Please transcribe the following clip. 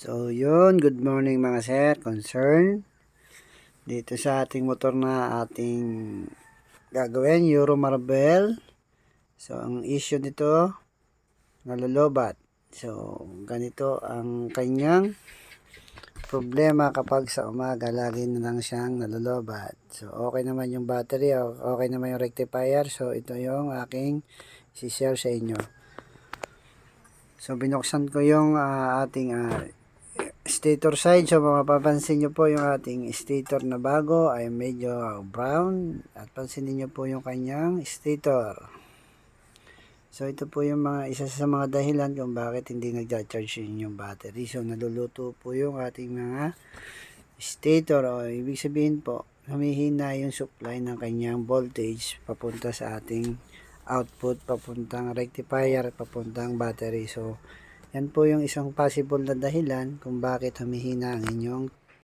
So, yun. Good morning mga sir. Concern. Dito sa ating motor na ating gagawin. Euro Marble. So, ang issue nito, nalolobat. So, ganito ang kanyang problema kapag sa umaga lagi na lang siyang nalolobat. So, okay naman yung battery, okay naman yung rectifier. So, ito yung aking si-share sa inyo. So, binuksan ko yung ah, ating ah, stator side. So, mapapansin nyo po yung ating stator na bago ay medyo brown. At pansinin nyo po yung kanyang stator. So, ito po yung mga isa sa mga dahilan kung bakit hindi nagja-charge yun yung battery. So, naluluto po yung ating mga stator. O, ibig sabihin po, humihina yung supply ng kanyang voltage papunta sa ating output, papuntang rectifier, papuntang battery. So, yan po yung isang possible na dahilan kung bakit humihina ang inyong